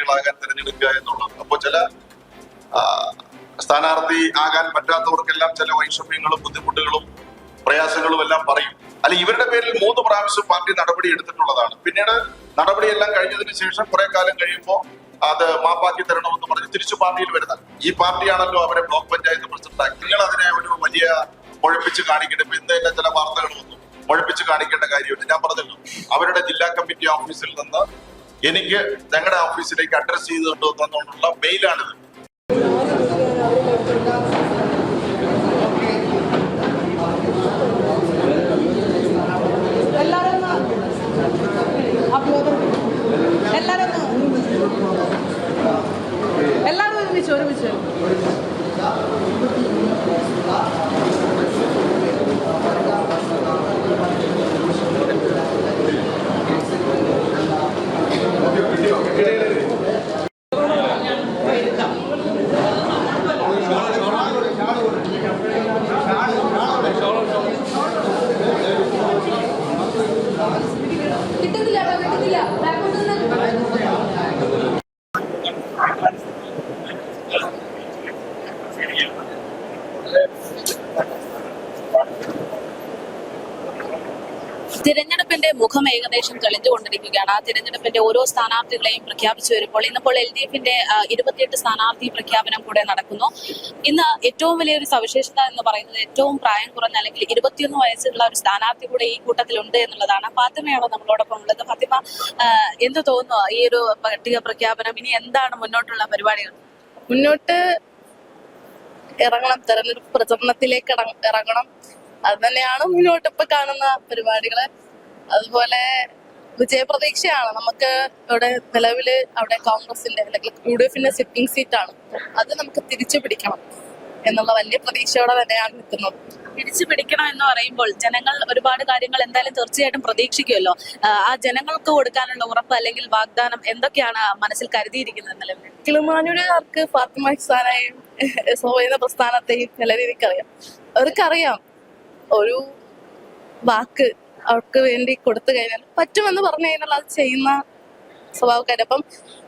സ്ഥാനാർത്ഥികളാകാൻ തെരഞ്ഞെടുക്കുക എന്നുള്ളത് അപ്പോൾ ചില സ്ഥാനാർത്ഥി ആകാൻ പറ്റാത്തവർക്കെല്ലാം ചില വൈഷമ്യങ്ങളും ബുദ്ധിമുട്ടുകളും പ്രയാസങ്ങളും എല്ലാം പറയും. അല്ല ഇവരുടെ പേരിൽ മൂന്ന് പ്രാവശ്യം പാർട്ടി നടപടി എടുത്തിട്ടുള്ളതാണ്. പിന്നീട് നടപടിയെല്ലാം കഴിഞ്ഞതിന് ശേഷം കുറെ കാലം കഴിയുമ്പോൾ അത് മാപ്പാക്കി തരണമെന്ന് പറഞ്ഞ് തിരിച്ചു പാർട്ടിയിൽ വരുന്ന ഈ പാർട്ടിയാണല്ലോ അവരെ ബ്ലോക്ക് പഞ്ചായത്ത് പ്രസിഡന്റ് ആക്കി നിങ്ങൾ അതിനെ ഒരു വലിയ മുഴപ്പിച്ച് കാണിക്കേണ്ട ഇപ്പൊ ഇന്ന് തന്നെ ചില വാർത്തകൾ വന്നു. മുഴപ്പിച്ച് കാണിക്കേണ്ട കാര്യമില്ല. ഞാൻ പറഞ്ഞല്ലോ അവരുടെ ജില്ലാ കമ്മിറ്റി ഓഫീസിൽ നിന്ന് എനിക്ക് ഞങ്ങളുടെ ഓഫീസിലേക്ക് അഡ്രസ് ചെയ്ത് തന്നുകൊണ്ടുള്ള മെയിലാണിത് മുഖം ഏകദേശം തെളിഞ്ഞുകൊണ്ടിരിക്കുകയാണ്. ആ തിരഞ്ഞെടുപ്പിന്റെ ഓരോ സ്ഥാനാർത്ഥികളെയും പ്രഖ്യാപിച്ചു വരുമ്പോൾ ഇന്നിപ്പോൾ എൽ ഡി എഫിന്റെ ഇരുപത്തിയെട്ട് സ്ഥാനാർത്ഥി പ്രഖ്യാപനം കൂടെ നടക്കുന്നു. ഇന്ന് ഏറ്റവും വലിയൊരു സവിശേഷത എന്ന് പറയുന്നത് ഏറ്റവും പ്രായം കുറഞ്ഞ അല്ലെങ്കിൽ ഇരുപത്തിയൊന്ന് വയസ്സുള്ള ഒരു സ്ഥാനാർത്ഥി കൂടെ ഈ കൂട്ടത്തിലുണ്ട് എന്നുള്ളതാണ്. ഫാത്തിമയാണ് നമ്മളോടൊപ്പം ഉള്ളത്? ഫാത്തിമ എന്ത് തോന്നുന്നു ഈ ഒരു പട്ടിക പ്രഖ്യാപനം? ഇനി എന്താണ് മുന്നോട്ടുള്ള പരിപാടികൾ? മുന്നോട്ട് ഇറങ്ങണം. തെരഞ്ഞെടുപ്പ് പ്രചരണത്തിലേക്ക് ഇറങ്ങണം. അത് തന്നെയാണ് മുന്നോട്ട് ഇപ്പൊ കാണുന്ന പരിപാടികൾ. അതുപോലെ വിജയപ്രതീക്ഷയാണ്. നമുക്ക് ഇവിടെ നിലവിൽ അവിടെ കോൺഗ്രസിന്റെ അല്ലെങ്കിൽ യു ഡി എഫിന്റെ സിറ്റിംഗ് സീറ്റാണ്. അത് നമുക്ക് തിരിച്ചു പിടിക്കണം എന്നുള്ള വലിയ പ്രതീക്ഷയോടെ തന്നെയാണ് നിൽക്കുന്നത്. തിരിച്ചു പിടിക്കണം എന്ന് പറയുമ്പോൾ ജനങ്ങൾ ഒരുപാട് കാര്യങ്ങൾ എന്തായാലും തീർച്ചയായിട്ടും പ്രതീക്ഷിക്കുമല്ലോ. ആ, ജനങ്ങൾക്ക് കൊടുക്കാനുള്ള ഉറപ്പ് അല്ലെങ്കിൽ വാഗ്ദാനം എന്തൊക്കെയാണ് മനസ്സിൽ കരുതിയിരിക്കുന്നത് നിലവിൽ? കിളിമാനൂരുകാർക്ക് ഫാത്തിമ ഇഹ്സാനെയും സോയുന്ന പ്രസ്ഥാനത്തെയും നിലവിലേക്ക് അറിയാം അവർക്കറിയാം ഒരു വാക്ക് അവർക്ക് വേണ്ടി കൊടുത്തു കഴിഞ്ഞാൽ പറ്റുമെന്ന് പറഞ്ഞു കഴിഞ്ഞാൽ അത് ചെയ്യുന്ന സ്വഭാവക്കാർ അപ്പം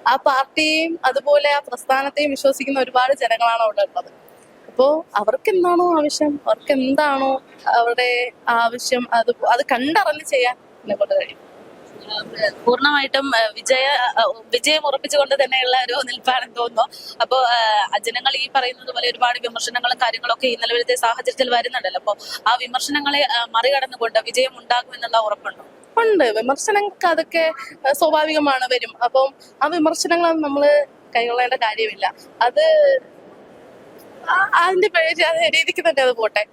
ആ പാർട്ടിയെയും അതുപോലെ ആ പ്രസ്ഥാനത്തെയും വിശ്വസിക്കുന്ന ഒരുപാട് ജനങ്ങളാണ് അവിടെ ഉള്ളത്. അപ്പോ അവർക്ക് എന്താണോ ആവശ്യം? അവർക്ക് എന്താണോ അവരുടെ ആവശ്യം? അത് അത് കണ്ടറിഞ്ഞ് ചെയ്യാൻ എന്നെ കൊണ്ട് കഴിയും. പൂർണമായിട്ടും വിജയ വിജയം ഉറപ്പിച്ചുകൊണ്ട് തന്നെയുള്ള ഒരു നിൽപ്പാണെന്ന് തോന്നുന്നു. അപ്പോ ആ, ജനങ്ങൾ ഈ പറയുന്നത് പോലെ ഒരുപാട് വിമർശനങ്ങളും കാര്യങ്ങളൊക്കെ ഈ നിലവിലത്തെ സാഹചര്യത്തിൽ വരുന്നുണ്ടല്ലോ. അപ്പോ ആ വിമർശനങ്ങളെ മറികടന്നുകൊണ്ട് വിജയം ഉണ്ടാകുമെന്നുള്ള ഉറപ്പുണ്ടോ? ഉണ്ട്. വിമർശനങ്ങൾക്ക് അതൊക്കെ സ്വാഭാവികമാണ് വരും. അപ്പം ആ വിമർശനങ്ങൾ നമ്മൾ കൈകൊള്ളേണ്ട കാര്യമില്ല. അത് അതിന്റെ രീതിക്ക് തന്നെ അത് പോട്ടെ.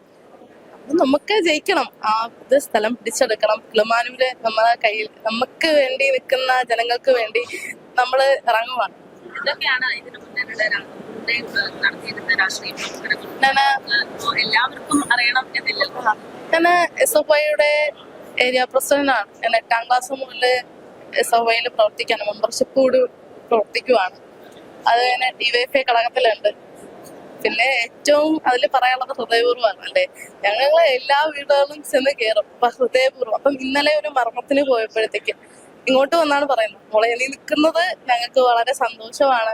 നമുക്ക് ജയിക്കണം. ആ ഇത് സ്ഥലം പിടിച്ചെടുക്കണം. കിളിമാനൂര് നമ്മളെ കയ്യിൽ നമുക്ക് വേണ്ടി നിൽക്കുന്ന ജനങ്ങൾക്ക് വേണ്ടി നമ്മൾ ഇറങ്ങുവാണ്. എന്തൊക്കെയാണ് ഇതിനു എല്ലാവർക്കും അറിയണം എന്നില്ലല്ലോ ഞാൻ എസ് എഫ് ഐയുടെ ഏരിയ പ്രസിഡന്റ് ആണ് ഞാൻ എട്ടാം ക്ലാസ് മുതൽ എസ് എഫ് ഐയിൽ പ്രവർത്തിക്കാണ് മെമ്പർഷിപ്പ് കൂടി പ്രവർത്തിക്കുവാണ്. അത് ഞാൻ ഡിവൈഎഫ്ഐ ഘടകത്തിലുണ്ട് പിന്നെ ഏറ്റവും അതിൽ പറയാനുള്ളത് ഹൃദയപൂർവമാണ്. അല്ലേ? ഞങ്ങൾ എല്ലാ വീടുകളിലും ചെന്ന് കയറും അപ്പൊ ഹൃദയപൂർവം. അപ്പം ഇന്നലെ ഒരു മർമ്മത്തിന് പോയപ്പോഴത്തേക്ക് ഇങ്ങോട്ട് വന്നാണ് പറയുന്നത്. മോളെ നീ നിൽക്കുന്നത് ഞങ്ങൾക്ക് വളരെ സന്തോഷമാണ്.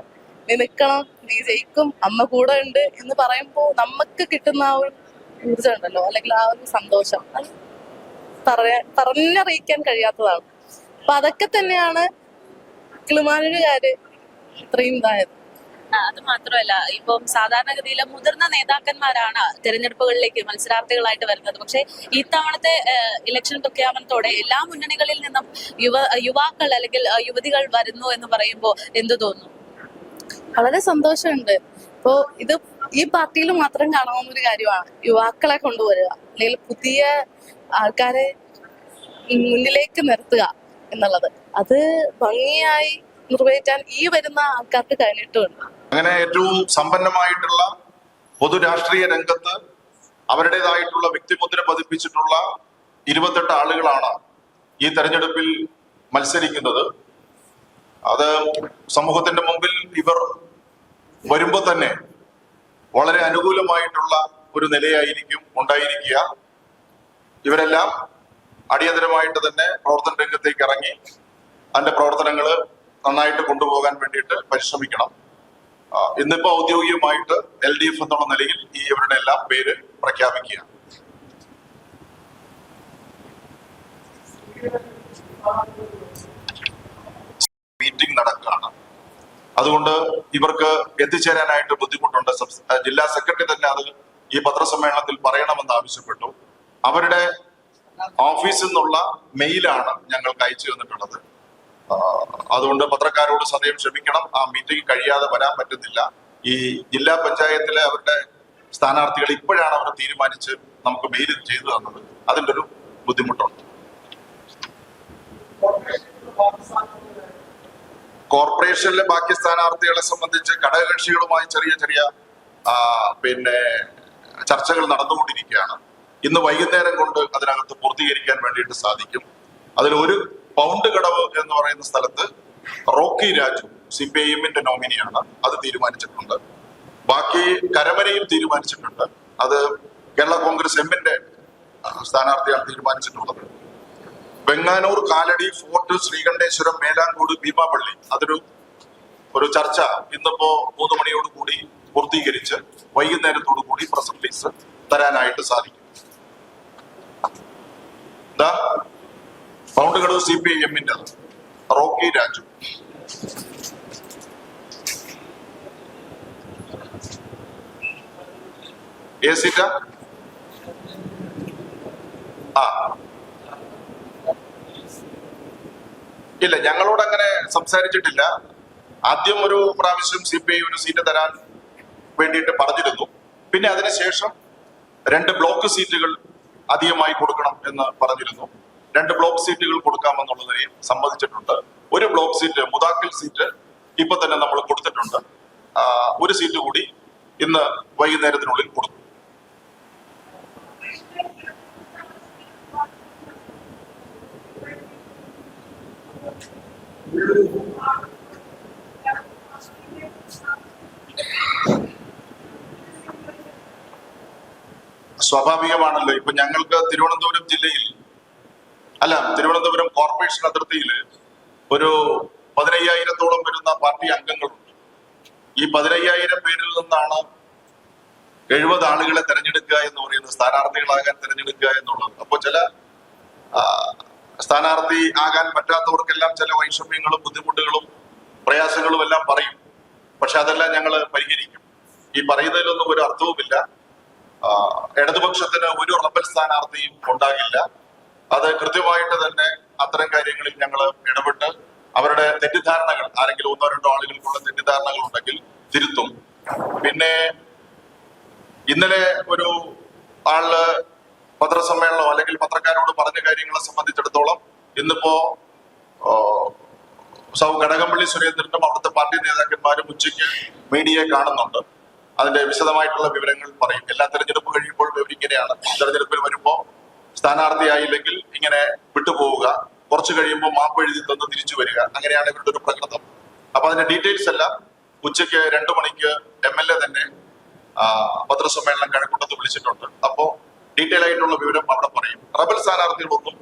നീ നിൽക്കണം നീ ജയിക്കും അമ്മ കൂടെ ഉണ്ട് എന്ന് പറയുമ്പോൾ നമുക്ക് കിട്ടുന്ന ആ ഒരു ഊർജം ഉണ്ടല്ലോ അല്ലെങ്കിൽ ആ ഒരു സന്തോഷം. പറയാൻ പറഞ്ഞറിയിക്കാൻ കഴിയാത്തതാണ്. അപ്പൊ അതൊക്കെ തന്നെയാണ് കിളിമാനൂരുകാര് ഇത്രയും ഇതായത്. അത് മാത്രമല്ല ഇപ്പം സാധാരണഗതിയിൽ മുതിർന്ന നേതാക്കന്മാരാണ് തെരഞ്ഞെടുപ്പുകളിലേക്ക് മത്സരാർത്ഥികളായിട്ട് വരുന്നത്. പക്ഷെ ഇത്തവണത്തെ ഇലക്ഷൻ പ്രഖ്യാപനത്തോടെ എല്ലാ മുന്നണികളിൽ നിന്നും യുവ യുവാക്കൾ അല്ലെങ്കിൽ യുവതികൾ വരുന്നു എന്ന് പറയുമ്പോൾ എന്തു തോന്നുന്നു വളരെ സന്തോഷമുണ്ട്. ഇപ്പോ ഇത് ഈ പാർട്ടിയിൽ മാത്രം കാണാവുന്ന ഒരു കാര്യമാണ് യുവാക്കളെ കൊണ്ടുവരിക അല്ലെങ്കിൽ പുതിയ ആൾക്കാരെ മുന്നിലേക്ക് നിർത്തുക എന്നുള്ളത്. അത് ഭംഗിയായി നിർവഹിക്കാൻ ഈ വരുന്ന ആൾക്കാർക്ക് കഴിഞ്ഞിട്ടുമുണ്ട്. അങ്ങനെ ഏറ്റവും സമ്പന്നമായിട്ടുള്ള പൊതു രാഷ്ട്രീയ രംഗത്ത് അവരുടേതായിട്ടുള്ള വ്യക്തിമുദ്ര പതിപ്പിച്ചിട്ടുള്ള ഇരുപത്തെട്ട് ആളുകളാണ് ഈ തെരഞ്ഞെടുപ്പിൽ മത്സരിക്കുന്നത്. അത് സമൂഹത്തിന്റെ മുമ്പിൽ ഇവർ വരുമ്പോൾ തന്നെ വളരെ അനുകൂലമായിട്ടുള്ള ഒരു നിലയായിരിക്കും ഉണ്ടായിരിക്കുക. ഇവരെല്ലാം അടിയന്തരമായിട്ട് തന്നെ പ്രവർത്തന രംഗത്തേക്ക് ഇറങ്ങി അതിന്റെ പ്രവർത്തനങ്ങൾ നന്നായിട്ട് കൊണ്ടുപോകാൻ വേണ്ടിയിട്ട് പരിശ്രമിക്കണം. ഇന്നിപ്പോ ഔദ്യോഗികമായിട്ട് എൽ ഡി എഫ് എന്നുള്ള നിലയിൽ ഈ ഇവരുടെ എല്ലാം പേര് പ്രഖ്യാപിക്കുക. മീറ്റിംഗ് നടക്കുകയാണ്. അതുകൊണ്ട് ഇവർക്ക് എത്തിച്ചേരാനായിട്ട് ബുദ്ധിമുട്ടുണ്ട്. ജില്ലാ സെക്രട്ടറി തന്നെ അത് ഈ പത്രസമ്മേളനത്തിൽ പറയണമെന്ന് ആവശ്യപ്പെട്ടു. അവരുടെ ഓഫീസിൽ നിന്നുള്ള മെയിലാണ് ഞങ്ങൾക്ക് അയച്ചു തന്നിട്ടുള്ളത്. അതുകൊണ്ട് പത്രക്കാരോട് സദയം ക്ഷമിക്കണം. ആ മീറ്റിംഗ് കഴിയാതെ വരാൻ പറ്റുന്നില്ല. ഈ ജില്ലാ പഞ്ചായത്തിലെ അവരുടെ സ്ഥാനാർത്ഥികൾ ഇപ്പോഴാണ് അവർ തീരുമാനിച്ച് നമുക്ക് മെയിൽ ചെയ്തു തന്നത്. അതിന്റെ ഒരു ബുദ്ധിമുട്ടുണ്ട്. കോർപ്പറേഷനിലെ ബാക്കി സ്ഥാനാർത്ഥികളെ സംബന്ധിച്ച് ഘടകകക്ഷികളുമായി ചെറിയ ചെറിയ പിന്നെ ചർച്ചകൾ നടന്നുകൊണ്ടിരിക്കുകയാണ്. ഇന്ന് വൈകുന്നേരം കൊണ്ട് അതിനകത്ത് പൂർത്തീകരിക്കാൻ വേണ്ടിയിട്ട് സാധിക്കും. അതിൽ ഒരു പൗണ്ട് കടവ് എന്ന് പറയുന്ന സ്ഥലത്ത് Rocky Raju C P I എമ്മിന്റെ നോമിനിയാണ്. അത് തീരുമാനിച്ചിട്ടുണ്ട്. ബാക്കി കരമനയും തീരുമാനിച്ചിട്ടുണ്ട്. അത് കേരള കോൺഗ്രസ് എമ്മിന്റെ സ്ഥാനാർത്ഥിയാണ് തീരുമാനിച്ചിട്ടുള്ളത്. വെങ്ങാനൂർ കാലടി ഫോർട്ട് ശ്രീകണ്ഠേശ്വരം മേലാങ്കോട് ഭീമാപള്ളി അതൊരു ഒരു ചർച്ച ഇന്നിപ്പോ മൂന്ന് മണിയോട് കൂടി പൂർത്തീകരിച്ച് വൈകുന്നേരത്തോടു കൂടി പ്രസ് റിലീസ് തരാനായിട്ട് സാധിക്കും. ദാ, pound Kadavu C P I എമ്മിന്റെ റോക്കി രാജു. ഏ സീറ്റ? ആ. ഇല്ല ഞങ്ങളോട് അങ്ങനെ സംസാരിച്ചിട്ടില്ല. ആദ്യം ഒരു പ്രാവശ്യം സി പി ഐ ഒരു സീറ്റ് തരാൻ വേണ്ടിയിട്ട് പറഞ്ഞിരുന്നു. പിന്നെ അതിനുശേഷം രണ്ട് ബ്ലോക്ക് സീറ്റുകൾ അധികമായി കൊടുക്കണം എന്ന് പറഞ്ഞിരുന്നു. രണ്ട് ബ്ലോക്ക് സീറ്റുകൾ കൊടുക്കാമെന്നുള്ളതിനെയും സമ്മതിച്ചിട്ടുണ്ട് ഒരു ബ്ലോക്ക് സീറ്റ് മുതാക്കൽ സീറ്റ് ഇപ്പൊ തന്നെ നമ്മൾ കൊടുത്തിട്ടുണ്ട്. ഒരു സീറ്റ് കൂടി ഇന്ന് വൈകുന്നേരത്തിനുള്ളിൽ കൊടുക്കും. സ്വാഭാവികമാണല്ലോ. ഇപ്പൊ ഞങ്ങൾക്ക് തിരുവനന്തപുരം ജില്ലയിൽ അല്ല തിരുവനന്തപുരം കോർപ്പറേഷൻ അതിർത്തിയിൽ ഒരു പതിനയ്യായിരത്തോളം വരുന്ന പാർട്ടി അംഗങ്ങളുണ്ട്. ഈ പതിനയ്യായിരം പേരിൽ നിന്നാണ് എഴുപത് ആളുകളെ തെരഞ്ഞെടുക്കുക എന്ന് പറയുന്നത് സ്ഥാനാർത്ഥികളാകാൻ തെരഞ്ഞെടുക്കുക എന്നുള്ളത്. അപ്പോൾ ചില സ്ഥാനാർത്ഥി ആകാൻ പറ്റാത്തവർക്കെല്ലാം ചില വൈഷമ്യങ്ങളും ബുദ്ധിമുട്ടുകളും പ്രയാസങ്ങളും എല്ലാം പറയും. പക്ഷെ അതെല്ലാം ഞങ്ങൾ പരിഹരിക്കും. ഈ പറയുന്നതിലൊന്നും ഒരു അർത്ഥവുമില്ല. ഇടതുപക്ഷത്തിന് ഒരു റബൽ സ്ഥാനാർത്ഥിയും ഉണ്ടാകില്ല. അത് കൃത്യമായിട്ട് തന്നെ അത്തരം കാര്യങ്ങളിൽ ഞങ്ങൾ ഇടപെട്ട് അവരുടെ തെറ്റിദ്ധാരണകൾ ആരെങ്കിലും ഒന്നോ രണ്ടോ ആളുകൾക്കുള്ള തെറ്റിദ്ധാരണകൾ ഉണ്ടെങ്കിൽ തിരുത്തും. പിന്നെ ഇന്നലെ ഒരു ആൾ പത്രസമ്മേളനം അല്ലെങ്കിൽ പത്രക്കാരോട് പറഞ്ഞ കാര്യങ്ങളെ സംബന്ധിച്ചിടത്തോളം ഇന്നിപ്പോ സൗ കടകംപള്ളി സുരേന്ദ്രനും അവിടുത്തെ പാർട്ടി നേതാക്കന്മാരും ഉച്ചയ്ക്ക് മീഡിയയെ കാണുന്നുണ്ട്. അതിന്റെ വിശദമായിട്ടുള്ള വിവരങ്ങൾ പറയും. എല്ലാ തെരഞ്ഞെടുപ്പ് കഴിയുമ്പോൾ ഇവരിങ്ങനെയാണ് തെരഞ്ഞെടുപ്പിൽ വരുമ്പോ സ്ഥാനാർത്ഥിയായില്ലെങ്കിൽ ഇങ്ങനെ വിട്ടുപോവുക. കുറച്ച് കഴിയുമ്പോൾ മാപ്പ് എഴുതി തന്ന് തിരിച്ചു വരിക. അങ്ങനെയാണ് ഇവരുടെ ഒരു പ്രകടനം. അപ്പൊ അതിന്റെ ഡീറ്റെയിൽസ് എല്ലാം ഉച്ചയ്ക്ക് രണ്ടു മണിക്ക് എം എൽ എ തന്നെ പത്രസമ്മേളനം കഴക്കൂട്ടത്ത് വിളിച്ചിട്ടുണ്ട്. അപ്പോ ഡീറ്റെയിൽ ആയിട്ടുള്ള വിവരം അവിടെ പറയും. റബൽ സ്ഥാനാർത്ഥികളൊന്നും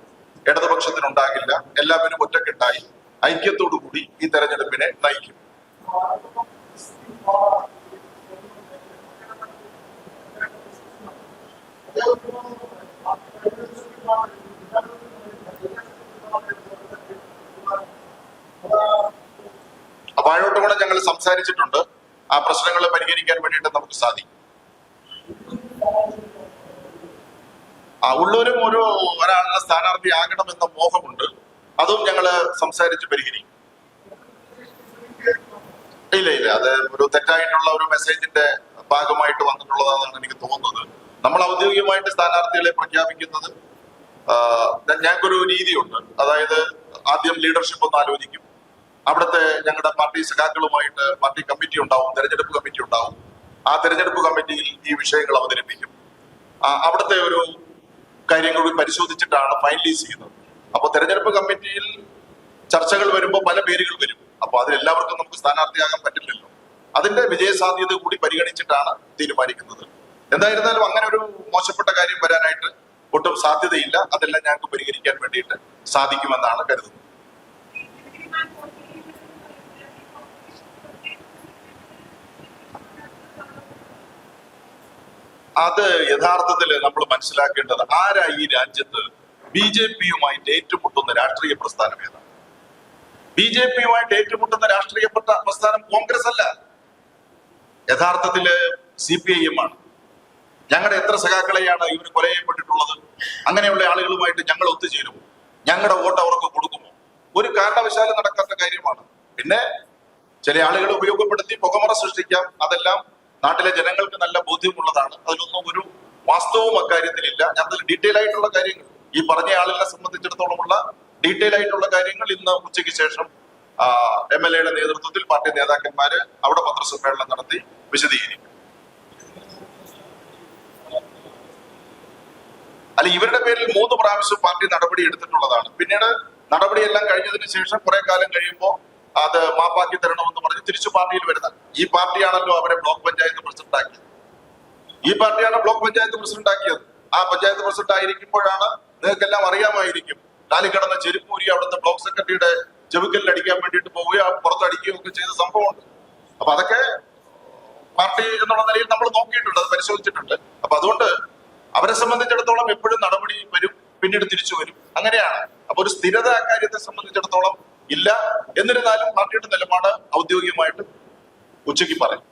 ഇടതുപക്ഷത്തിനുണ്ടാകില്ല. എല്ലാവരും ഒറ്റക്കെട്ടായി ഐക്യത്തോടു കൂടി ഈ തെരഞ്ഞെടുപ്പിനെ നയിക്കും. Thank അതിനോട്ട് കൂടെ ഞങ്ങൾ സംസാരിച്ചിട്ടുണ്ട്. ആ പ്രശ്നങ്ങൾ പരിഹരിക്കാൻ വേണ്ടിയിട്ട് നമുക്ക് സാധിക്കും. ആ ഉള്ളവരും ഒരു ഒരാളുടെ സ്ഥാനാർത്ഥി ആകണം എന്ന മോഹമുണ്ട്. അതും ഞങ്ങൾ സംസാരിച്ച് പരിഹരിക്കും. ഇല്ല ഇല്ല അത് ഒരു തെറ്റായിട്ടുള്ള ഒരു മെസ്സേജിന്റെ ഭാഗമായിട്ട് വന്നിട്ടുള്ളതാണെന്ന് എനിക്ക് തോന്നുന്നത്. നമ്മൾ ഔദ്യോഗികമായിട്ട് സ്ഥാനാർത്ഥികളെ പ്രഖ്യാപിക്കുന്നത് ഞങ്ങൾക്കൊരു രീതിയുണ്ട് അതായത് ആദ്യം ലീഡർഷിപ്പ് ഒന്ന് ആലോചിക്കും. അവിടുത്തെ ഞങ്ങളുടെ പാർട്ടി സഖാക്കളുമായിട്ട് പാർട്ടി കമ്മിറ്റി ഉണ്ടാവും തെരഞ്ഞെടുപ്പ് കമ്മിറ്റി ഉണ്ടാവും. ആ തെരഞ്ഞെടുപ്പ് കമ്മിറ്റിയിൽ ഈ വിഷയങ്ങൾ അവതരിപ്പിക്കും. അവിടുത്തെ ഒരു കാര്യങ്ങൾ പരിശോധിച്ചിട്ടാണ് ഫൈനലൈസ് ചെയ്യുന്നത്. അപ്പോൾ തെരഞ്ഞെടുപ്പ് കമ്മിറ്റിയിൽ ചർച്ചകൾ വരുമ്പോൾ പല പേരുകൾ വരും. അപ്പോൾ അതിലെല്ലാവർക്കും നമുക്ക് സ്ഥാനാർത്ഥിയാകാൻ പറ്റില്ലല്ലോ. അതിന്റെ വിജയസാധ്യത കൂടി പരിഗണിച്ചിട്ടാണ് തീരുമാനിക്കുന്നത്. എന്തായിരുന്നാലും അങ്ങനെ ഒരു മോശപ്പെട്ട കാര്യം വരാനായിട്ട് ഒട്ടും സാധ്യതയില്ല. അതെല്ലാം ഞങ്ങൾക്ക് പരിഹരിക്കാൻ വേണ്ടിയിട്ട് സാധിക്കുമെന്നാണ് കരുതുന്നത്. അത് യഥാർത്ഥത്തിൽ നമ്മൾ മനസ്സിലാക്കേണ്ടത് ആരാ ഈ രാജ്യത്ത് ബി ജെ പിയുമായിട്ട് ഏറ്റുമുട്ടുന്ന രാഷ്ട്രീയ പ്രസ്ഥാനം ഏതാണ്? ബി ജെ പിയുമായിട്ട് ഏറ്റുമുട്ടുന്ന രാഷ്ട്രീയ പ്രസ്ഥാനം കോൺഗ്രസ് അല്ല. യഥാർത്ഥത്തിൽ സി പി ഐ എം ആണ്. ഞങ്ങളുടെ എത്ര സഖാക്കളെയാണ് ഇവർ കൊല ചെയ്യപ്പെട്ടിട്ടുള്ളത് അങ്ങനെയുള്ള ആളുകളുമായിട്ട് ഞങ്ങൾ ഒത്തുചേരും ഞങ്ങളുടെ വോട്ട് അവർക്ക് കൊടുക്കുമോ? ഒരു കാരണവശാലും നടക്കാത്ത കാര്യമാണ്. പിന്നെ ചില ആളുകൾ ഉപയോഗപ്പെടുത്തി പുകമറ സൃഷ്ടിക്കാം. അതെല്ലാം നാട്ടിലെ ജനങ്ങൾക്ക് നല്ല ബോധ്യമുള്ളതാണ്. അതിലൊന്നും ഒരു വാസ്തവവും അക്കാര്യത്തിലില്ല. അതിൽ ഡീറ്റെയിൽ ആയിട്ടുള്ള കാര്യങ്ങൾ ഈ പറഞ്ഞ ആളുകളെ സംബന്ധിച്ചിടത്തോളമുള്ള ഡീറ്റെയിൽ ആയിട്ടുള്ള കാര്യങ്ങൾ ഇന്ന് ഉച്ചയ്ക്ക് ശേഷം എം എൽ എയുടെ നേതൃത്വത്തിൽ പാർട്ടി നേതാക്കന്മാര് അവിടെ പത്രസമ്മേളനം നടത്തി വിശദീകരിക്കും. അല്ല ഇവരുടെ പേരിൽ മൂന്ന് പ്രാവശ്യം പാർട്ടി നടപടി എടുത്തിട്ടുള്ളതാണ്. പിന്നീട് നടപടിയെല്ലാം കഴിഞ്ഞതിന് ശേഷം കുറെ കാലം കഴിയുമ്പോൾ അത് മാപ്പാക്കി തരണമെന്ന് പറഞ്ഞ് തിരിച്ചു പാർട്ടിയിൽ വരുന്ന ഈ പാർട്ടിയാണല്ലോ അവരെ ബ്ലോക്ക് പഞ്ചായത്ത് പ്രസിഡന്റ് ആക്കിയത് ഈ പാർട്ടിയാണ് ബ്ലോക്ക് പഞ്ചായത്ത് പ്രസിഡന്റ് ആക്കിയത് ആ പഞ്ചായത്ത് പ്രസിഡന്റ് ആയിരിക്കുമ്പോഴാണ് നിങ്ങൾക്കെല്ലാം അറിയാമായിരിക്കും. കാലിക്കടന്ന ചെരുപ്പൂരി അവിടുത്തെ ബ്ലോക്ക് സെക്രട്ടറിയുടെ ചെവിക്കലിൽ അടിക്കാൻ വേണ്ടിയിട്ട് പോവുകയോ പുറത്തടിക്കുകയോ ഒക്കെ ചെയ്ത സംഭവമുണ്ട്. അപ്പൊ അതൊക്കെ പാർട്ടി എന്നുള്ള നിലയിൽ നമ്മൾ നോക്കിയിട്ടുണ്ട് അത് പരിശോധിച്ചിട്ടുണ്ട്. അപ്പൊ അതുകൊണ്ട് അവരെ സംബന്ധിച്ചിടത്തോളം എപ്പോഴും നടപടി വരും പിന്നീട് തിരിച്ചു വരും. അങ്ങനെയാണ്. അപ്പൊ ഒരു സ്ഥിരത കാര്യത്തെ സംബന്ധിച്ചിടത്തോളം ഇല്ല. എന്നിരുന്നാലും പാർട്ടിയുടെ നിലപാട് ഔദ്യോഗികമായിട്ട് ഉച്ചയ്ക്ക് പറയും.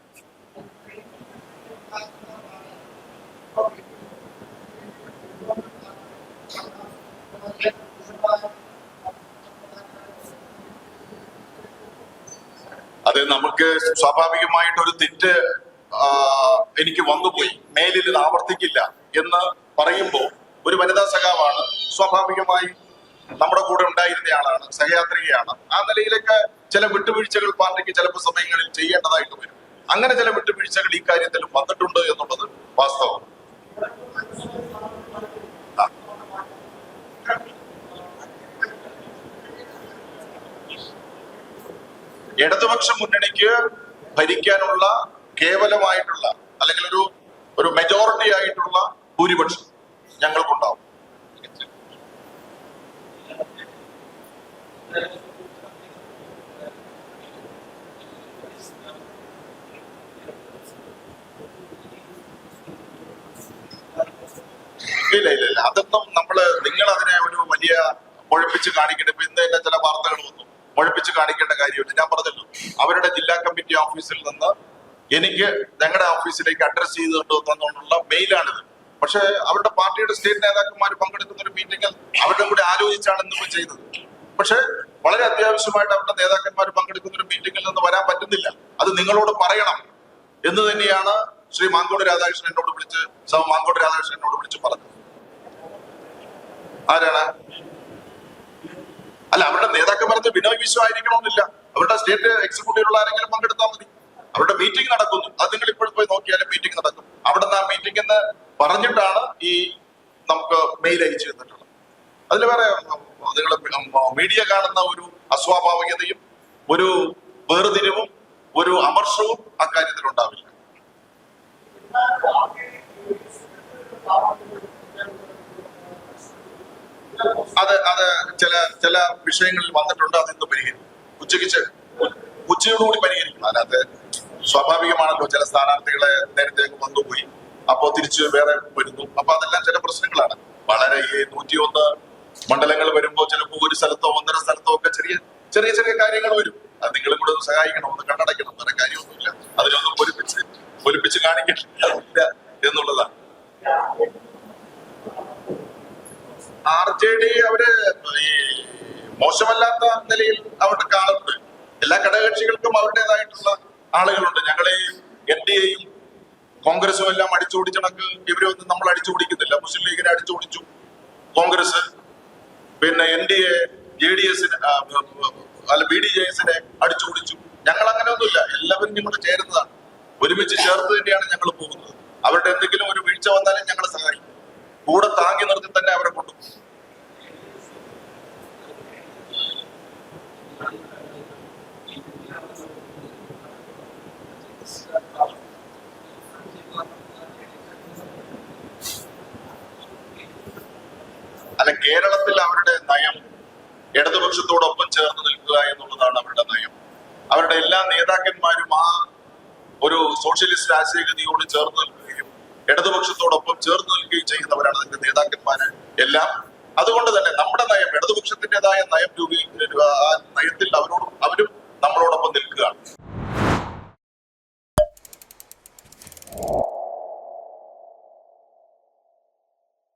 അത് നമുക്ക് സ്വാഭാവികമായിട്ട് ഒരു തെറ്റ് എനിക്ക് വന്നുപോയി. മേലിൽ ഇത് ആവർത്തിക്കില്ല. എന്ന് പറയുമ്പോൾ ഒരു വനിതാ സഖാവാണ് സ്വാഭാവികമായി നമ്മുടെ കൂടെ ഉണ്ടായിരുന്ന ആളാണ് സഹയാത്രികയാണ്. ആ നിലയിലൊക്കെ ചില വിട്ടുവീഴ്ചകൾ പാർട്ടിക്ക് ചിലപ്പോൾ സമയങ്ങളിൽ ചെയ്യേണ്ടതായിട്ട് വരും. അങ്ങനെ ചില വിട്ടുവീഴ്ചകൾ ഈ കാര്യത്തിൽ വന്നിട്ടുണ്ട് എന്നുള്ളത് വാസ്തവം. ഇടതുപക്ഷ മുന്നണിക്ക് ഭരിക്കാനുള്ള കേവലമായിട്ടുള്ള അല്ലെങ്കിൽ ഒരു ഒരു മെജോറിറ്റി ആയിട്ടുള്ള ഭൂരിപക്ഷം ഞങ്ങൾക്കുണ്ടാവും. ഇല്ല ഇല്ല ഇല്ല. അതൊന്നും നമ്മൾ നിങ്ങൾ അതിനെ ഒരു വലിയ മുഴപ്പിച്ച് കാണിക്കേണ്ട ഇപ്പൊ ഇന്ന് ചില വാർത്തകൾ വന്നു. മുഴപ്പിച്ച് കാണിക്കേണ്ട കാര്യമില്ല. ഞാൻ പറഞ്ഞല്ലോ. അവരുടെ ജില്ലാ കമ്മിറ്റി ഓഫീസിൽ നിന്ന് എനിക്ക് ഞങ്ങളുടെ ഓഫീസിലേക്ക് അഡ്രസ് ചെയ്തുകൊണ്ട് തന്നുള്ള മെയിലാണിത് പക്ഷെ അവരുടെ പാർട്ടിയുടെ സ്റ്റേറ്റ് നേതാക്കന്മാർ പങ്കെടുക്കുന്ന ഒരു മീറ്റിംഗിൽ അവരുടെ കൂടെ ആലോചിച്ചാണ് ഇന്നിപ്പോ ചെയ്തത്. പക്ഷേ വളരെ അത്യാവശ്യമായിട്ട് അവരുടെ നേതാക്കന്മാർ പങ്കെടുക്കുന്ന ഒരു മീറ്റിംഗിൽ നിന്ന് വരാൻ പറ്റുന്നില്ല. അത് നിങ്ങളോട് പറയണം. എന്ന് തന്നെയാണ് ശ്രീ മാങ്കോട് രാധാകൃഷ്ണൻ എന്നോട് വിളിച്ച് സഹ മാങ്കോട് രാധാകൃഷ്ണൻ എന്നോട് വിളിച്ച് പറഞ്ഞത്. ആരാണ്? അല്ല അവരുടെ നേതാക്കന്മാർക്ക് ബിനോയ് വിശ്വം ആയിരിക്കണമെന്നില്ല. അവരുടെ സ്റ്റേറ്റ് എക്സിക്യൂട്ടീവിലുള്ള ആരെങ്കിലും പങ്കെടുത്താൽ മതി. അവരുടെ മീറ്റിംഗ് നടക്കുന്നു. അത് നിങ്ങൾ ഇപ്പോഴും പോയി നോക്കിയാലും മീറ്റിംഗ് നടക്കും. അവിടെ നിന്ന് ആ മീറ്റിംഗ് എന്ന് പറഞ്ഞിട്ടാണ് ഈ നമുക്ക് മെയിൽ അയച്ചു തന്നിട്ടുള്ളത്. അതിൽ വേറെ നിങ്ങൾ മീഡിയ കാണുന്ന ഒരു അസ്വാഭാവികതയും ഒരു വേർതിരിവും ഒരു അമർഷവും അക്കാര്യത്തിൽ ഉണ്ടാവില്ല. അത് അത് ചില ചില വിഷയങ്ങളിൽ വന്നിട്ടുണ്ട് അത് ഇന്ന് പരിഹരിക്കും. ഉച്ചയ്ക്ക് ഉച്ചയോടുകൂടി പരിഹരിക്കും. അതിനകത്ത് സ്വാഭാവികമാണല്ലോ ചില സ്ഥാനാർത്ഥികളെ നേരത്തെ അങ്ങ് വന്നുപോയി. അപ്പോ തിരിച്ച് വേറെ വരുന്നു. അപ്പൊ അതെല്ലാം ചില പ്രശ്നങ്ങളാണ്. വളരെ ഈ നൂറ്റിയൊന്ന് മണ്ഡലങ്ങൾ വരുമ്പോൾ ചിലപ്പോൾ ഒരു സ്ഥലത്തോ ഒന്നര സ്ഥലത്തോ ഒക്കെ ചെറിയ ചെറിയ ചെറിയ കാര്യങ്ങൾ വരും. അത് നിങ്ങളും കൂടെ ഒന്ന് സഹായിക്കണം ഒന്ന് കണ്ടടയ്ക്കണം വേറെ കാര്യമൊന്നുമില്ല. അതിലൊന്നും പൊലിപ്പിച്ച് പൊലിപ്പിച്ച് കാണിക്കില്ല എന്നുള്ളതാണ്. ആർ ജെ ഡി അവർ ഈ മോശമല്ലാത്ത നിലയിൽ അവരുടെ കാണുന്നുണ്ട് എല്ലാ ഘടകകക്ഷികൾക്കും അവരുടേതായിട്ടുള്ള ആളുകളുണ്ട്. ഞങ്ങളെയും ഈ എൻ ഡി എയും കോൺഗ്രസും എല്ലാം അടിച്ചുപിടിച്ചണക്ക് ഇവരൊന്നും നമ്മൾ അടിച്ചുപിടിക്കുന്നില്ല മുസ്ലിം ലീഗിനെ അടിച്ചുപിടിച്ചു കോൺഗ്രസ് പിന്നെ N D A J D എസിന് അല്ല ബി ഡി ജെ എസിനെ അടിച്ചുപിടിച്ചു ഞങ്ങൾ അങ്ങനെയൊന്നുമില്ല. എല്ലാവരും ഞങ്ങൾ ചേരുന്നതാണ്. ഒരുമിച്ച് ചേർത്ത് തന്നെയാണ് ഞങ്ങൾ പോകുന്നത്. അവരുടെ എന്തെങ്കിലും ഒരു വീഴ്ച വന്നാലും ഞങ്ങളെ സഹായിക്കും. കൂടെ താങ്ങി നിർത്തി തന്നെ അവരെ കൊണ്ടുപോകും. അല്ല കേരളത്തിൽ അവരുടെ നയം ഇടതുപക്ഷത്തോടൊപ്പം ചേർന്ന് നിൽക്കുക എന്നുള്ളതാണ് അവരുടെ നയം. അവരുടെ എല്ലാ നേതാക്കന്മാരും ആ ഒരു സോഷ്യലിസ്റ്റ് രാജഗതിയോട് ചേർന്ന് നിൽക്കുകയും ഇടതുപക്ഷത്തോടൊപ്പം ചേർന്ന് നിൽക്കുകയും ചെയ്യുന്നവരാണ് അതിന്റെ നേതാക്കന്മാർ എല്ലാം. അതുകൊണ്ട് തന്നെ നമ്മുടെ നയം ഇടതുപക്ഷത്തിന്റെതായ നയം രൂപീകരിക്കുന്ന ആ നയത്തിൽ അവരോടും അവരും നമ്മളോടൊപ്പം നിൽക്കുകയാണ്.